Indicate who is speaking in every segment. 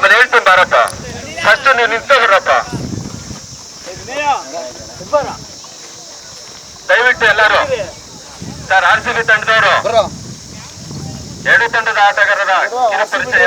Speaker 1: ಆಮೇಲೆ ಹೇಳ್ತೀನಿ ಬಾರಪ್ಪ ಫಸ್ಟ್ ನೀವು ನಿಂತ್ಕೊಬಿಡ್ರಪ್ಪ ದಯವಿಟ್ಟು ಎಲ್ಲರೂ ಸರ್ ಆರ್ ಸಿ ಬಿ ತಂಡದವರು. ಎರಡು ತಂಡದ ಆಟಗಾರರ ಕಿರು ಪರಿಚಯ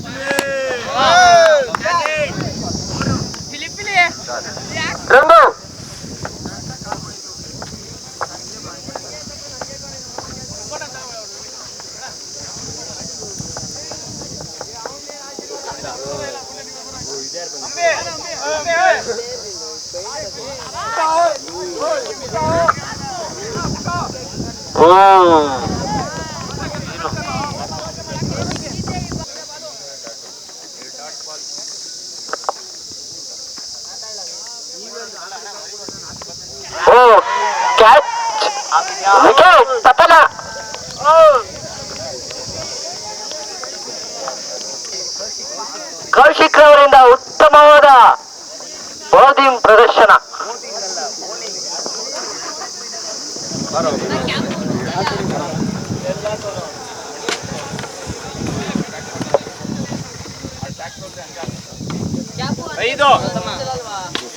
Speaker 2: Brandão!
Speaker 1: Oh! Oh catch wicket ಪತನ. ಕೌಶಿಕ್ ಅವರಿಂದ ಉತ್ತಮವಾದ ಬೌಲಿಂಗ್ ಪ್ರದರ್ಶನ.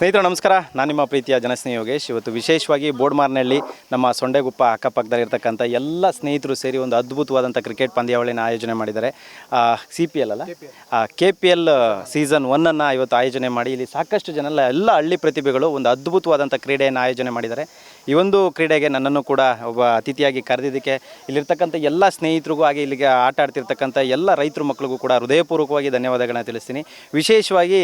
Speaker 2: ಸ್ನೇಹಿತರು, ನಮಸ್ಕಾರ. ನಾನು ನಿಮ್ಮ ಪ್ರೀತಿಯ ಜನಸ್ನೇಹಿ ಯೋಗೇಶ್. ಇವತ್ತು ವಿಶೇಷವಾಗಿ ಬೋಡ್ಮಾರ್ನಹಳ್ಳಿ ನಮ್ಮ ಸೊಂಡೆಗುಪ್ಪ ಅಕ್ಕಪಕ್ಕದಲ್ಲಿರ್ತಕ್ಕಂಥ ಎಲ್ಲ ಸ್ನೇಹಿತರು ಸೇರಿ ಒಂದು ಅದ್ಭುತವಾದಂಥ ಕ್ರಿಕೆಟ್ ಪಂದ್ಯಾವಳಿನ ಆಯೋಜನೆ ಮಾಡಿದ್ದಾರೆ. ಸಿ ಪಿ ಎಲ್ ಅಲ್ಲ? ಕೆ ಪಿ ಎಲ್ ಸೀಸನ್ ಒನ್ನನ್ನು ಇವತ್ತು ಆಯೋಜನೆ ಮಾಡಿ ಇಲ್ಲಿ ಸಾಕಷ್ಟು ಜನ ಎಲ್ಲ ಹಳ್ಳಿ ಪ್ರತಿಭೆಗಳು ಒಂದು ಅದ್ಭುತವಾದಂಥ ಕ್ರೀಡೆಯನ್ನು ಆಯೋಜನೆ ಮಾಡಿದ್ದಾರೆ. ಈ ಒಂದು ಕ್ರೀಡೆಗೆ ನನ್ನನ್ನು ಕೂಡ ಒಬ್ಬ ಅತಿಥಿಯಾಗಿ ಕರೆದಿದ್ದಕ್ಕೆ ಇಲ್ಲಿರ್ತಕ್ಕಂಥ ಎಲ್ಲ ಸ್ನೇಹಿತರಿಗೂ ಹಾಗೆ ಇಲ್ಲಿಗೆ ಆಟ ಆಡ್ತಿರ್ತಕ್ಕಂಥ ಎಲ್ಲ ರೈತರು ಮಕ್ಕಳಿಗೂ ಕೂಡ ಹೃದಯಪೂರ್ವಕವಾಗಿ ಧನ್ಯವಾದಗಳನ್ನ ತಿಳಿಸ್ತೀನಿ. ವಿಶೇಷವಾಗಿ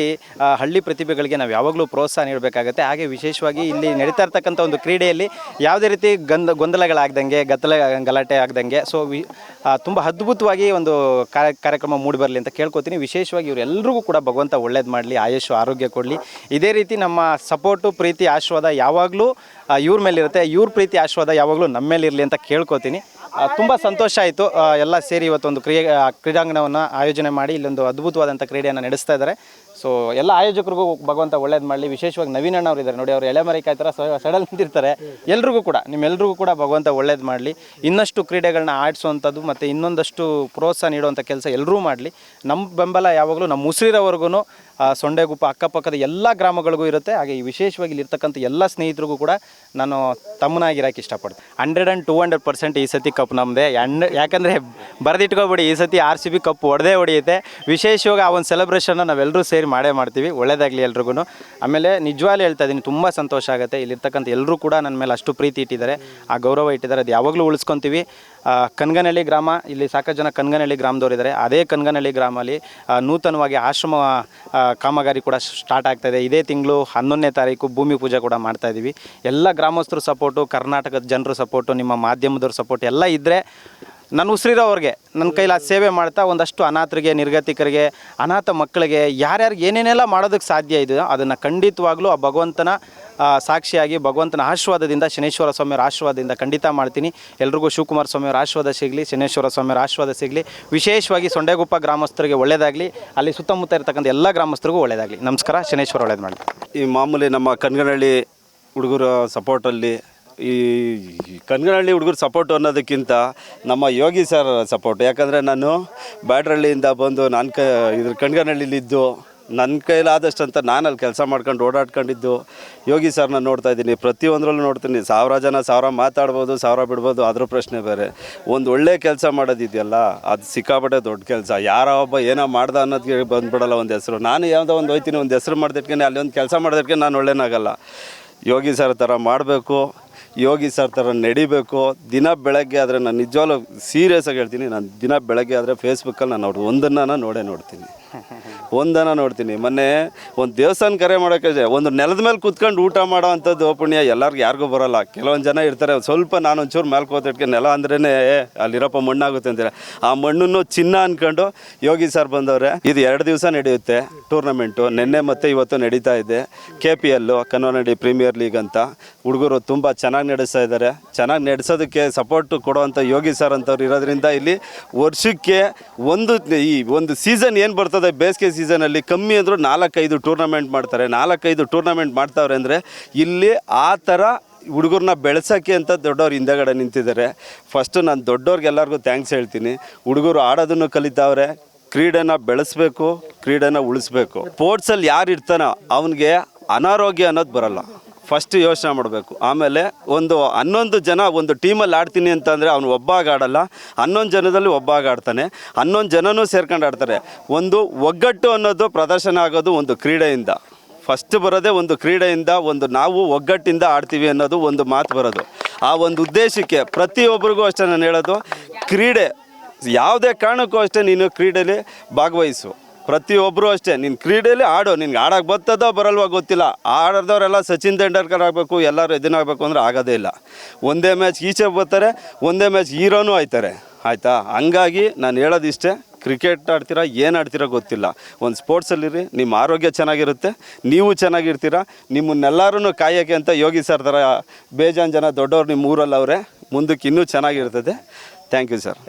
Speaker 2: ಹಳ್ಳಿ ಪ್ರತಿಭೆಗಳಿಗೆ ನಾವು ಯಾವಾಗಲೂ ಪ್ರೋತ್ಸಾಹ ನೀಡಬೇಕಾಗುತ್ತೆ. ಹಾಗೆ ವಿಶೇಷವಾಗಿ ಇಲ್ಲಿ ನಡೀತಾ ಇರ್ತಕ್ಕಂಥ ಒಂದು ಕ್ರೀಡೆಯಲ್ಲಿ ಯಾವುದೇ ರೀತಿ ಗಂದ ಗೊಂದಲಗಳಾಗ್ದಂಗೆ, ಗದ್ದಲ, ಗಲಾಟೆ ಆಗ್ದಂಗೆ, ಸೊ ವಿ ತುಂಬ ಅದ್ಭುತವಾಗಿ ಒಂದು ಕಾರ್ಯ, ಕಾರ್ಯಕ್ರಮ ಮೂಡಿಬರಲಿ ಅಂತ ಕೇಳ್ಕೊತೀನಿ. ವಿಶೇಷವಾಗಿ ಇವರೆಲ್ಲರಿಗೂ ಕೂಡ ಭಗವಂತ ಒಳ್ಳೇದು ಮಾಡಲಿ ಆಯುಷು ಆರೋಗ್ಯ ಕೊಡಲಿ. ಇದೇ ರೀತಿ ನಮ್ಮ ಸಪೋರ್ಟು, ಪ್ರೀತಿ, ಆಶೀರ್ವಾದ ಯಾವಾಗಲೂ ಇವ್ರ ಮೇಲಿರುತ್ತೆ ಇವ್ರ ಪ್ರೀತಿ ಆಶೀರ್ವಾದ ಯಾವಾಗಲೂ ನಮ್ಮ ಮೇಲಿರಲಿ ಅಂತ ಕೇಳ್ಕೊತೀನಿ. ತುಂಬ ಸಂತೋಷ ಆಯಿತು. ಎಲ್ಲ ಸೇರಿ ಇವತ್ತೊಂದು ಕ್ರಿಯೆ ಕ್ರೀಡಾಂಗಣವನ್ನು ಆಯೋಜನೆ ಮಾಡಿ ಇಲ್ಲೊಂದು ಅದ್ಭುತವಾದಂಥ ಕ್ರೀಡೆಯನ್ನು ನಡೆಸ್ತಾ ಇದ್ದಾರೆ. ಸೊ ಎಲ್ಲ ಆಯೋಜಕರಿಗೂ ಭಗವಂತ ಒಳ್ಳೇದು ಮಾಡಲಿ. ವಿಶೇಷವಾಗಿ ನವೀನ್ ಅಣ್ಣ ಅವರು ಇದ್ದಾರೆ ನೋಡಿ, ಅವರು ಎಳೆ ಥರ ಸಡಲ್ ನಿಂತಿರ್ತಾರೆ. ಎಲ್ರಿಗೂ ಕೂಡ, ನಿಮ್ಮೆಲ್ರಿಗೂ ಕೂಡ ಭಗವಂತ ಒಳ್ಳೇದು ಮಾಡಲಿ. ಇನ್ನಷ್ಟು ಕ್ರೀಡೆಗಳನ್ನ ಆಡಿಸುವಂಥದ್ದು ಮತ್ತು ಇನ್ನೊಂದಷ್ಟು ಪ್ರೋತ್ಸಾಹ ನೀಡುವಂಥ ಕೆಲಸ ಎಲ್ಲರೂ ಮಾಡಲಿ. ನಮ್ಮ ಬೆಂಬಲ ಯಾವಾಗಲೂ ನಮ್ಮ ಮುಸ್ರಿರವರೆಗೂ ಸೊಂಡೆಗುಪ್ಪ ಅಕ್ಕಪಕ್ಕದ ಎಲ್ಲ ಗ್ರಾಮಗಳಿಗೂ ಇರುತ್ತೆ. ಹಾಗೆ ಈ ವಿಶೇಷವಾಗಿ ಇಲ್ಲಿರ್ತಕ್ಕಂಥ ಎಲ್ಲ ಸ್ನೇಹಿತರಿಗೂ ಕೂಡ ನಾನು ತಮ್ಮನಾಗಿರೋಕ್ಕೆ ಇಷ್ಟಪಡ್ತೀನಿ hundred and two hundred percent ಈ ಸತಿ ಕಪ್ ನಮ್ಮದೇ ಅಂಡ್ ಯಾಕಂದರೆ ಬರೆದಿಟ್ಕೊಬಿಡಿ, ಈ ಸತಿ ಆರ್ ಸಿ ಬಿ ಕಪ್ ಹೊಡೆದೇ ಹೊಡೆಯುತ್ತೆ. ವಿಶೇಷವಾಗಿ ಆ ಒಂದು ಸೆಲೆಬ್ರೇಷನ್ನ ನಾವೆಲ್ಲರೂ ಸೇರಿ ಮಾಡೇ ಮಾಡ್ತೀವಿ. ಒಳ್ಳೇದಾಗಲಿ ಎಲ್ರಿಗೂ ಆಮೇಲೆ ನಿಜವಾಗ್ಲೂ ಹೇಳ್ತಾ ಇದ್ದೀನಿ, ತುಂಬ ಸಂತೋಷ ಆಗುತ್ತೆ. ಇಲ್ಲಿರ್ತಕ್ಕಂಥ ಎಲ್ಲರೂ ಕೂಡ ನನ್ನ ಮೇಲೆ ಅಷ್ಟು ಪ್ರೀತಿ ಇಟ್ಟಿದ್ದಾರೆ. ಆ ಗೌರವ ಇಟ್ಟಿದ್ದಾರೆ. ಅದು ಯಾವಾಗಲೂ ಉಳಿಸ್ಕೊತೀವಿ. ಕನ್ಗನಹಳ್ಳಿ ಗ್ರಾಮ ಇಲ್ಲಿ ಸಾಕಷ್ಟು ಜನ ಕನ್ಗನಹಳ್ಳಿ ಗ್ರಾಮದವರಿದ್ದಾರೆ ಅದೇ ಕನಗನಹಳ್ಳಿ ಗ್ರಾಮಲ್ಲಿ ಆ, ನೂತನವಾಗಿ ಆಶ್ರಮ ಕಾಮಗಾರಿ ಕೂಡ ಸ್ಟಾರ್ಟ್ ಆಗ್ತಾಯಿದೆ ಇದೇ. ತಿಂಗಳು ಹನ್ನೊಂದನೇ ತಾರೀಕು ಭೂಮಿ ಪೂಜೆ ಕೂಡ ಮಾಡ್ತಾ ಇದ್ದೀವಿ. ಎಲ್ಲ ಗ್ರಾಮಸ್ಥರು ಸಪೋರ್ಟು ಕರ್ನಾಟಕದ ಜನರು ಸಪೋರ್ಟು ನಿಮ್ಮ ಮಾಧ್ಯಮದವ್ರ ಸಪೋರ್ಟ್ ಎಲ್ಲ ಇದ್ದರೆ ನಾನು ಉಸಿರಿರೋವ್ರಿಗೆ ನನ್ನ ಕೈಲಿ ಆ ಸೇವೆ ಮಾಡ್ತಾ ಒಂದಷ್ಟು ಅನಾಥರಿಗೆ ನಿರ್ಗತಿಕರಿಗೆ ಅನಾಥ ಮಕ್ಕಳಿಗೆ ಯಾರ್ಯಾರಿಗೆ ಏನೇನೆಲ್ಲ ಮಾಡೋದಕ್ಕೆ ಸಾಧ್ಯ ಇದೆಯೋ ಅದನ್ನು ಖಂಡಿತವಾಗ್ಲೂ ಆ ಭಗವಂತನ ಸಾಕ್ಷಿಯಾಗಿ ಭಗವಂತನ ಆಶೀರ್ವಾದದಿಂದ ಶನೇಶ್ವರ ಸ್ವಾಮಿಯವರ ಆಶೀರ್ವಾದದಿಂದ ಖಂಡಿತ ಮಾಡ್ತೀನಿ. ಎಲ್ರಿಗೂ ಶಿವಕುಮಾರ ಸ್ವಾಮಿಯವರ ಆಶೀರ್ವಾದ ಸಿಗಲಿ, ಶನೇಶ್ವರ ಸ್ವಾಮಿಯವರ ಆಶೀರ್ವಾದ ಸಿಗಲಿ. ವಿಶೇಷವಾಗಿ ಸೊಂಡೆಗುಪ್ಪ ಗ್ರಾಮಸ್ಥರಿಗೆ ಒಳ್ಳೆಯದಾಗಲಿ ಅಲ್ಲಿ ಸುತ್ತಮುತ್ತ ಇರತಕ್ಕಂಥ ಎಲ್ಲ ಗ್ರಾಮಸ್ಥರಿಗೂ ಒಳ್ಳೆಯದಾಗಲಿ ನಮಸ್ಕಾರ, ಶನೇಶ್ವರ ಒಳ್ಳೇದು ಮಾಡಿ
Speaker 3: ಈ ಮಾಮೂಲಿ ನಮ್ಮ ಕನ್ಗನಹಳ್ಳಿ ಹುಡುಗರ ಸಪೋರ್ಟಲ್ಲಿ ಈ ಕನ್ಗನಹಳ್ಳಿ ಹುಡುಗರ ಸಪೋರ್ಟ್ ಅನ್ನೋದಕ್ಕಿಂತ ನಮ್ಮ ಯೋಗಿ ಸರ್ ಸಪೋರ್ಟ್. ಯಾಕಂದರೆ ನಾನು ಬ್ಯಾಡ್ರಹಳ್ಳಿಯಿಂದ ಬಂದು ನಾನು ಕ ಇದ್ರ ಕಣ್ಗನಹಳ್ಳಿಲಿದ್ದು ನನ್ನ ಕೈಲಾದಷ್ಟು ಅಂತ ನಾನು ಅಲ್ಲಿ ಕೆಲಸ ಮಾಡ್ಕೊಂಡು ಓಡಾಡ್ಕೊಂಡಿದ್ದು ಯೋಗಿ ಸರ್ನ ನೋಡ್ತಾ ಇದ್ದೀನಿ. ಪ್ರತಿಯೊಂದರಲ್ಲೂ ನೋಡ್ತೀನಿ. ಸಾವಿರ ಜನ ಸಾವಿರ ಮಾತಾಡ್ಬೋದು, ಸಾವಿರ ಬಿಡ್ಬೋದು ಅದ್ರ ಪ್ರಶ್ನೆ ಬೇರೆ. ಒಂದು ಒಳ್ಳೆ ಕೆಲಸ ಮಾಡೋದಿದೆಯಲ್ಲ, ಅದು ಸಿಕ್ಕಾಪಟ್ಟೆ ದೊಡ್ಡ ಕೆಲಸ. ಯಾರೋ ಒಬ್ಬ ಏನೋ ಮಾಡ್ದ ಅನ್ನೋದಕ್ಕೆ ಬಂದ್ಬಿಡಲ್ಲ ಒಂದು ಹೆಸರು. ನಾನು ಯಾವುದೋ ಒಂದು ಹೋಯ್ತೀನಿ, ಒಂದು ಹೆಸರು ಮಾಡಿದಕ್ಕೆ ಅಲ್ಲಿ ಒಂದು ಕೆಲಸ ಮಾಡ್ದಿಟ್ಕೆ ನಾನು ಒಳ್ಳೇನಾಗಲ್ಲ. ಯೋಗಿ ಸರ್ ಥರ ಮಾಡಬೇಕು, ಯೋಗಿ ಸರ್ ಥರ ನಡಿಬೇಕು. ದಿನ ಬೆಳಗ್ಗೆ ಆದರೆ ನಾನು ನಿಜವಾಗ್ಲೂ ಸೀರಿಯಸ್ ಆಗಿ ಹೇಳ್ತೀನಿ. ನಾನು ದಿನ ಬೆಳಗ್ಗೆ ಆದರೆ ಫೇಸ್ಬುಕ್ಕಲ್ಲಿ ನಾನು ಅವ್ರದ್ದು ಒಂದನ್ನು ನೋಡೇ ನೋಡ್ತೀನಿ. ಒಂದನ ನೋಡ್ತೀನಿ. ಮೊನ್ನೆ ಒಂದು ದೇವಸ್ಥಾನ ಕರೆ ಮಾಡೋಕ್ಕೆ ಒಂದು ನೆಲದ ಮೇಲೆ ಕುತ್ಕೊಂಡು ಊಟ ಮಾಡೋ ಅಂಥದ್ದು ಪುಣ್ಯ ಎಲ್ಲರಿಗೂ ಯಾರಿಗೂ ಬರೋಲ್ಲ. ಕೆಲವೊಂದು ಜನ ಇರ್ತಾರೆ. ಸ್ವಲ್ಪ ನಾನು ಒಂಚೂರು ಮೇಲೆ ಕೂತಿಟ್ಕೆ ನೆಲ ಅಂದ್ರೇ ಅಲ್ಲಿರಪ್ಪ ಮಣ್ಣಾಗುತ್ತೆ ಅಂತಾರೆ. ಆ ಮಣ್ಣನ್ನು ಚಿನ್ನ ಅನ್ಕೊಂಡು ಯೋಗಿ ಸರ್ ಬಂದವ್ರೆ, ಇದು ಎರಡು ದಿವಸ ನಡೆಯುತ್ತೆ ಟೂರ್ನಮೆಂಟು. ನಿನ್ನೆ ಮತ್ತು ಇವತ್ತು ನಡೀತಾ ಇದೆ. ಕೆ ಪಿ ಎಲ್ಲು ಕನ್ನಡಿ ಪ್ರೀಮಿಯರ್ ಲೀಗ್ ಅಂತ. ಹುಡುಗರು ತುಂಬ ಚೆನ್ನಾಗಿ ನಡೆಸ್ತಾ ಇದ್ದಾರೆ. ಚೆನ್ನಾಗಿ ನಡೆಸೋದಕ್ಕೆ ಸಪೋರ್ಟ್ ಕೊಡುವಂಥ ಯೋಗಿ ಸರ್ ಅಂತವ್ರು ಇರೋದ್ರಿಂದ ಇಲ್ಲಿ ವರ್ಷಕ್ಕೆ ಒಂದು, ಈ ಒಂದು ಸೀಸನ್ ಏನು ಬರ್ತದೆ ಬೇಸಿಗೆ ಸೀಸನಲ್ಲಿ ಕಮ್ಮಿ ಅಂದರೂ ನಾಲ್ಕೈದು ಟೂರ್ನಮೆಂಟ್ ಮಾಡ್ತಾರೆ. ನಾಲ್ಕೈದು ಟೂರ್ನಮೆಂಟ್ ಮಾಡ್ತಾವ್ರೆ ಅಂದರೆ ಇಲ್ಲಿ ಆ ಥರ ಹುಡುಗರನ್ನ ಬೆಳೆಸೋಕ್ಕೆ ಅಂತ ದೊಡ್ಡವ್ರು ಹಿಂದೆಗಡೆ ನಿಂತಿದ್ದಾರೆ. ಫಸ್ಟು ನಾನು ದೊಡ್ಡವ್ರಿಗೆಲ್ಲರಿಗೂ ಥ್ಯಾಂಕ್ಸ್ ಹೇಳ್ತೀನಿ. ಹುಡುಗರು ಆಡೋದನ್ನು ಕಲಿತಾವ್ರೆ. ಕ್ರೀಡೆನ ಬೆಳೆಸ್ಬೇಕು, ಕ್ರೀಡೆನ ಉಳಿಸ್ಬೇಕು. ಸ್ಪೋರ್ಟ್ಸಲ್ಲಿ ಯಾರು ಇರ್ತಾನೋ ಅವನಿಗೆ ಅನಾರೋಗ್ಯ ಅನ್ನೋದು ಬರಲ್ಲ. ಫಸ್ಟ್ ಯೋಚನೆ ಮಾಡಬೇಕು. ಆಮೇಲೆ ಒಂದು ಹನ್ನೊಂದು ಜನ ಒಂದು ಟೀಮಲ್ಲಿ ಆಡ್ತೀನಿ ಅಂತಂದರೆ ಅವನು ಒಬ್ಬಾಗ ಆಡಲ್ಲ, ಹನ್ನೊಂದು ಜನದಲ್ಲಿ ಒಬ್ಬಾಗ ಆಡ್ತಾನೆ, ಹನ್ನೊಂದು ಜನನೂ ಸೇರ್ಕೊಂಡು ಆಡ್ತಾರೆ. ಒಂದು ಒಗ್ಗಟ್ಟು ಅನ್ನೋದು ಪ್ರದರ್ಶನ ಆಗೋದು ಒಂದು ಕ್ರೀಡೆಯಿಂದ. ಫಸ್ಟ್ ಬರೋದೇ ಒಂದು ಕ್ರೀಡೆಯಿಂದ, ಒಂದು ನಾವು ಒಗ್ಗಟ್ಟಿಂದ ಆಡ್ತೀವಿ ಅನ್ನೋದು ಒಂದು ಮಾತು ಬರೋದು. ಆ ಒಂದು ಉದ್ದೇಶಕ್ಕೆ ಪ್ರತಿಯೊಬ್ಬರಿಗೂ ಅಷ್ಟೇ ನಾನು ಹೇಳೋದು, ಕ್ರೀಡೆ, ಯಾವುದೇ ಕಾರಣಕ್ಕೂ ಅಷ್ಟೇ ನೀನು ಕ್ರೀಡೆಯಲ್ಲಿ ಭಾಗವಹಿಸು. ಪ್ರತಿಯೊಬ್ಬರು ಅಷ್ಟೇ. ನಿನ್ನ ಕ್ರೀಡೆಯಲ್ಲಿ ಆಡು. ನಿನ್ಗೆ ಆಡೋಕೆ ಬರ್ತದೋ ಬರಲ್ವೋ ಗೊತ್ತಿಲ್ಲ. ಆಡೋದವರೆಲ್ಲ ಸಚಿನ್ ತೆಂಡೂಲ್ಕರ್ ಆಗಬೇಕು, ಎಲ್ಲರೂ ಇದನ್ನಾಗಬೇಕು ಅಂದರೆ ಆಗೋದೇ ಇಲ್ಲ. ಒಂದೇ ಮ್ಯಾಚ್ ಈಚೆ ಬರ್ತಾರೆ, ಒಂದೇ ಮ್ಯಾಚ್ ಹೀರೋನೂ ಆಯ್ತಾರೆ. ಆಯಿತಾ? ಹಂಗಾಗಿ ನಾನು ಹೇಳೋದಿಷ್ಟೇ ಕ್ರಿಕೆಟ್ ಆಡ್ತೀರಾ, ಏನು ಆಡ್ತೀರಾ ಗೊತ್ತಿಲ್ಲ. ಒಂದು ಸ್ಪೋರ್ಟ್ಸಲ್ಲಿರಿ ನಿಮ್ಮ ಆರೋಗ್ಯ ಚೆನ್ನಾಗಿರುತ್ತೆ, ನೀವು ಚೆನ್ನಾಗಿರ್ತೀರ ನಿಮ್ಮನ್ನೆಲ್ಲರೂ ಕಾಯೋಕ್ಕೆ ಅಂತ ಯೋಗಿ ಸರ್ ಥರ ಬೇಜಾನ್ ಜನ ದೊಡ್ಡವ್ರು ನಿಮ್ಮ ಊರಲ್ಲಿ ಅವರೇ ಮುಂದಕ್ಕೆ ಇನ್ನೂ ಚೆನ್ನಾಗಿರ್ತದೆ. Thank you sir